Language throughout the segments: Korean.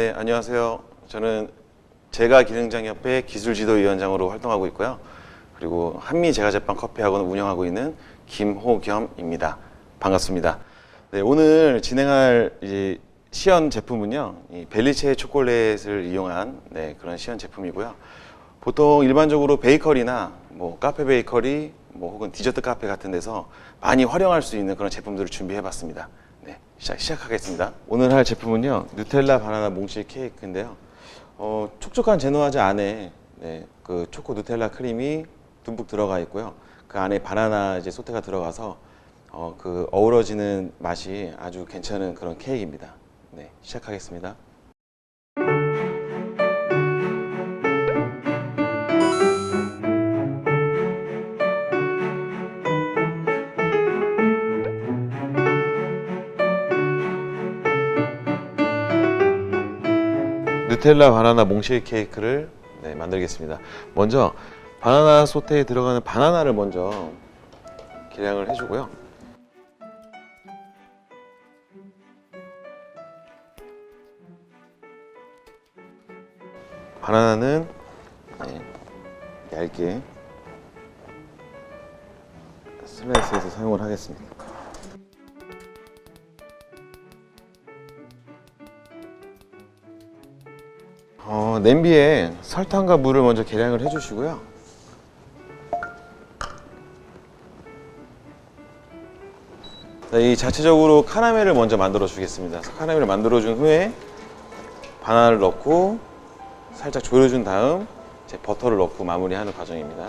네, 안녕하세요. 저는 제가 기능장협회 기술지도위원장으로 활동하고 있고요. 그리고 한미 제과제빵 커피학원을 운영하고 있는 김호겸입니다. 반갑습니다. 네, 오늘 진행할 이 시연 제품은요, 이 벨리체 초콜릿을 이용한 네, 그런 시연 제품이고요. 보통 일반적으로 베이커리나 뭐 카페 베이커리, 뭐 혹은 디저트 카페 같은 데서 많이 활용할 수 있는 그런 제품들을 준비해봤습니다. 네, 시작, 시작 하겠습니다. 오늘 할 제품은요, 누텔라 바나나 몽실 케이크인데요. 어, 촉촉한 제노화제 안에 네, 그 초코 누텔라 크림이 듬뿍 들어가 있고요. 그 안에 바나나 이제 소테가 들어가서 어, 그 어우러지는 맛이 아주 괜찮은 그런 케이크입니다. 네, 시작하겠습니다. 누텔라 바나나 몽실 케이크를 네, 만들겠습니다. 먼저 바나나 소테에 들어가는 바나나를 먼저 계량을 해주고요. 바나나는 네, 얇게 슬라이스해서 사용을 하겠습니다. 어, 냄비에 설탕과 물을 먼저 계량을 해주시고요. 네, 이 자체적으로 카라멜을 먼저 만들어 주겠습니다. 카라멜을 만들어 준 후에 바나나를 넣고 살짝 졸여준 다음 이제 버터를 넣고 마무리하는 과정입니다.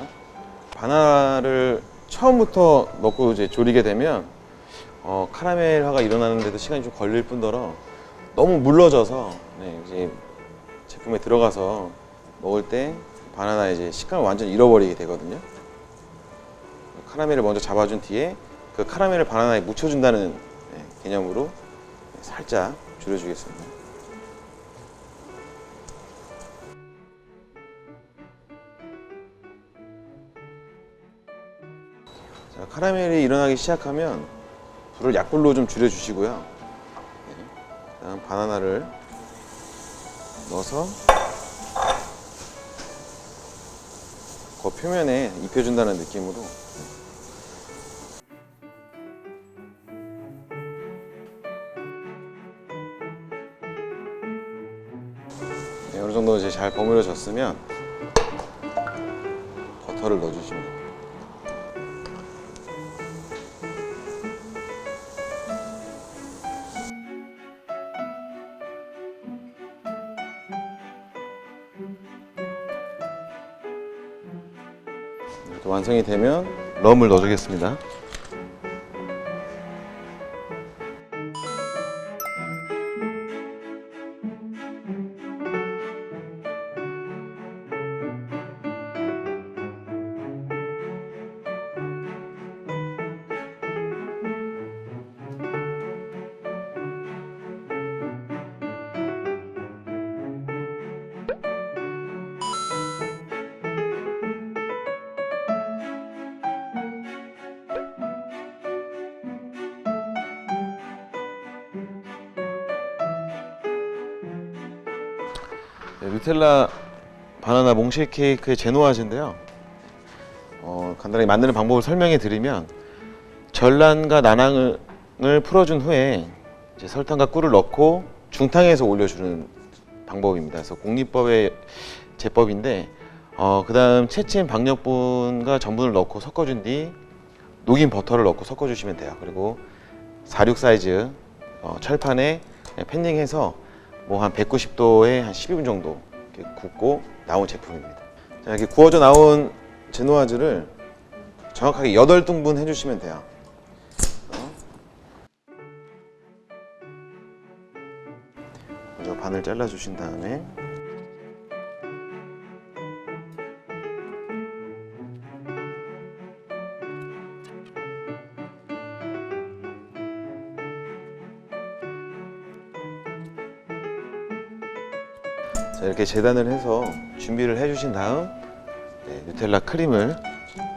바나나를 처음부터 넣고 이제 졸이게 되면 어, 카라멜화가 일어나는데도 시간이 좀 걸릴 뿐더러 너무 물러져서 네, 이제 제품에 들어가서 먹을 때 바나나 이제 식감을 완전 잃어버리게 되거든요. 카라멜을 먼저 잡아준 뒤에 그 카라멜을 바나나에 묻혀준다는 네, 개념으로 살짝 줄여주겠습니다. 자, 카라멜이 일어나기 시작하면 불을 약불로 좀 줄여주시고요. 네, 그다음 바나나를 넣어서 그 표면에 입혀준다는 느낌으로 네, 어느 정도 이제 잘 버무려졌으면 버터를 넣어주시면 됩니다. 완성이 되면 럼을 넣어주겠습니다. 네, 누텔라 바나나 몽실 케이크의 제노아즈인데요. 어, 간단하게 만드는 방법을 설명해 드리면 전란과 난황을 풀어준 후에 이제 설탕과 꿀을 넣고 중탕에서 올려주는 방법입니다. 그래서 공리법의 제법인데 어, 그다음 채친 박력분과 전분을 넣고 섞어준 뒤 녹인 버터를 넣고 섞어주시면 돼요. 그리고 46 사이즈 어, 철판에 팬닝해서 뭐 한 190도에 한 12분 정도 굽고 나온 제품입니다. 자, 이렇게 구워져 나온 제노아즈를 정확하게 8등분 해주시면 돼요. 먼저 반을 잘라주신 다음에 자, 이렇게 재단을 해서 준비를 해주신 다음 네, 누텔라 크림을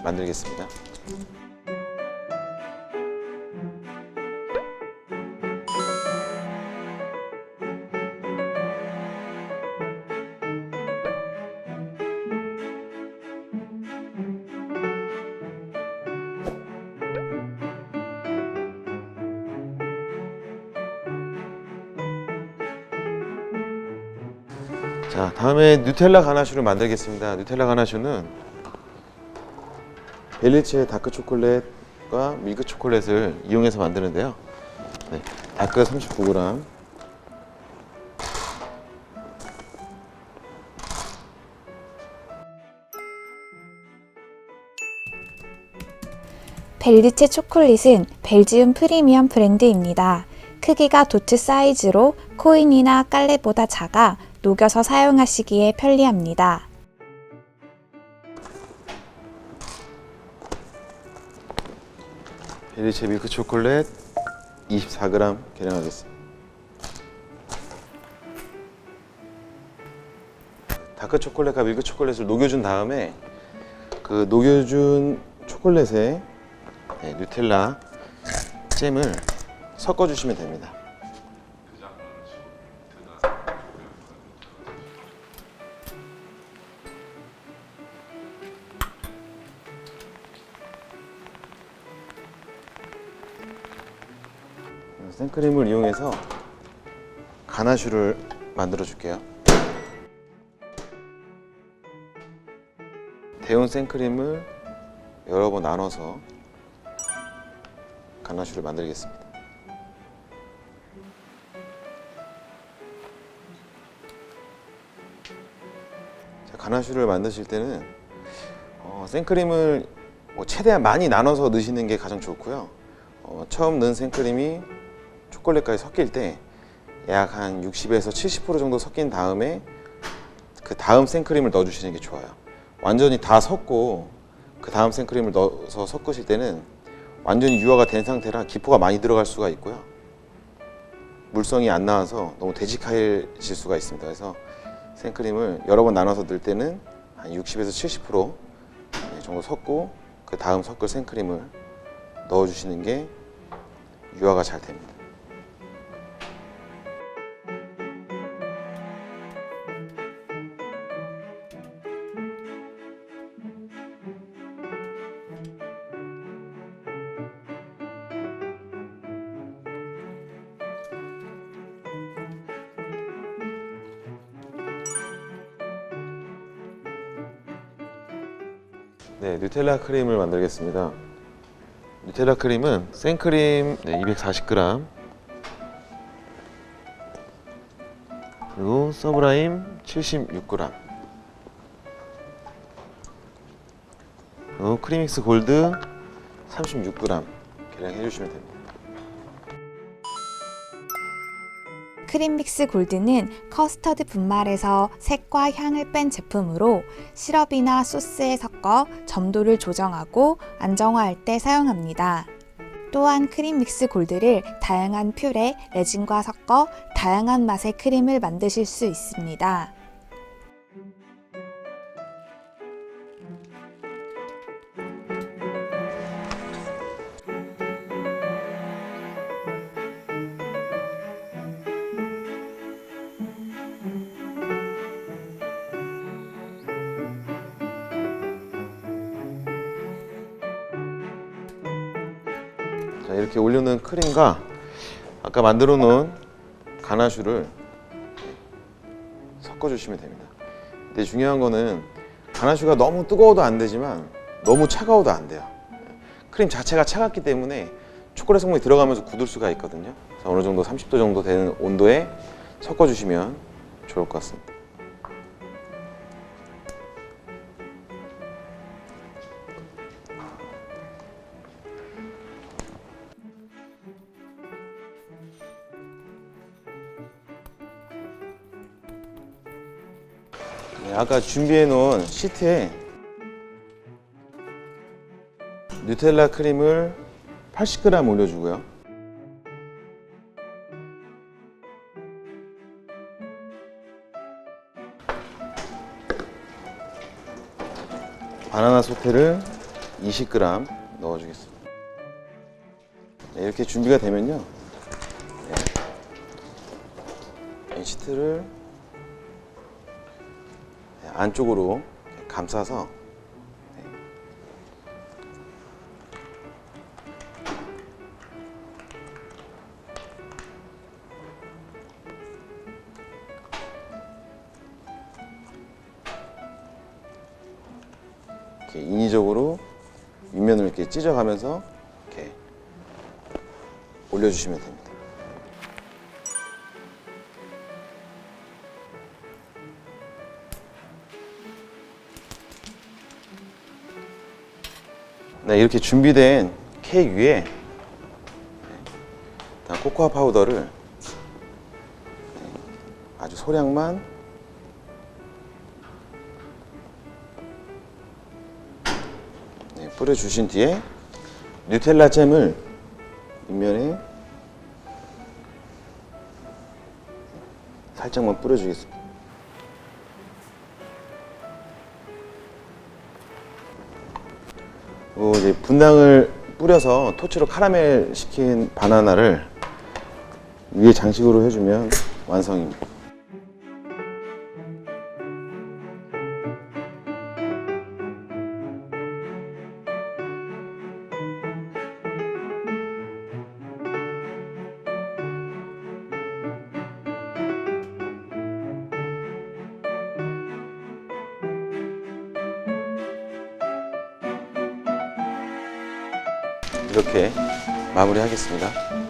만들겠습니다. 자, 다음에 누텔라 가나슈를 만들겠습니다. 누텔라 가나슈는 벨리체의 다크 초콜릿과 밀크 초콜릿을 이용해서 만드는데요. 네, 다크 39g, 벨리체 초콜릿은 벨지움 프리미엄 브랜드입니다. 크기가 도트 사이즈로 코인이나 깔레보다 작아 녹여서 사용하시기에 편리합니다. 벨리체 밀크 초콜릿 24g 계량하겠습니다. 다크 초콜릿과 밀크 초콜릿을 녹여준 다음에 그 녹여준 초콜릿에 네, 누텔라 잼을 섞어주시면 됩니다. 생크림을 이용해서 가나슈를 만들어 줄게요. 데운 생크림을 여러 번 나눠서 가나슈를 만들겠습니다. 자, 가나슈를 만드실 때는 어, 생크림을 뭐 최대한 많이 나눠서 넣으시는 게 가장 좋고요. 어, 처음 넣은 생크림이 초콜릿까지 섞일 때 약 한 60에서 70% 정도 섞인 다음에 그 다음 생크림을 넣어주시는 게 좋아요. 완전히 다 섞고 그 다음 생크림을 넣어서 섞으실 때는 완전히 유화가 된 상태라 기포가 많이 들어갈 수가 있고요. 물성이 안 나와서 너무 되직해질 수가 있습니다. 그래서 생크림을 여러 번 나눠서 넣을 때는 한 60에서 70% 정도 섞고 그 다음 섞을 생크림을 넣어주시는 게 유화가 잘 됩니다. 네, 누텔라 크림을 만들겠습니다. 누텔라 크림은 생크림 네, 240g 그리고 서브라임 76g 그리고 크리믹스 골드 36g 계량해 주시면 됩니다. 크림믹스 골드는 커스터드 분말에서 색과 향을 뺀 제품으로 시럽이나 소스에 섞어 점도를 조정하고 안정화할 때 사용합니다. 또한 크림믹스 골드를 다양한 퓨레, 레진과 섞어 다양한 맛의 크림을 만드실 수 있습니다. 자, 이렇게 올려놓은 크림과 아까 만들어 놓은 가나슈를 섞어 주시면 됩니다. 근데 중요한 거는 가나슈가 너무 뜨거워도 안 되지만 너무 차가워도 안 돼요. 크림 자체가 차갑기 때문에 초콜릿 성분이 들어가면서 굳을 수가 있거든요. 어느 정도 30도 정도 되는 온도에 섞어 주시면 좋을 것 같습니다. 아까 준비해 놓은 시트에 누텔라 크림을 80g 올려주고요. 바나나 소테를 20g 넣어주겠습니다. 네, 이렇게 준비가 되면요. 네. 이 시트를 네, 안쪽으로 감싸서 이렇게 인위적으로 윗면을 이렇게 찢어가면서 이렇게 올려주시면 됩니다. 네, 이렇게 준비된 케이크 위에 코코아 파우더를 네, 아주 소량만 네, 뿌려주신 뒤에 뉴텔라 잼을 윗면에 살짝만 뿌려주겠습니다. 어, 이제 분당을 뿌려서 토치로 카라멜 시킨 바나나를 위에 장식으로 해주면 완성입니다. 이렇게 마무리하겠습니다.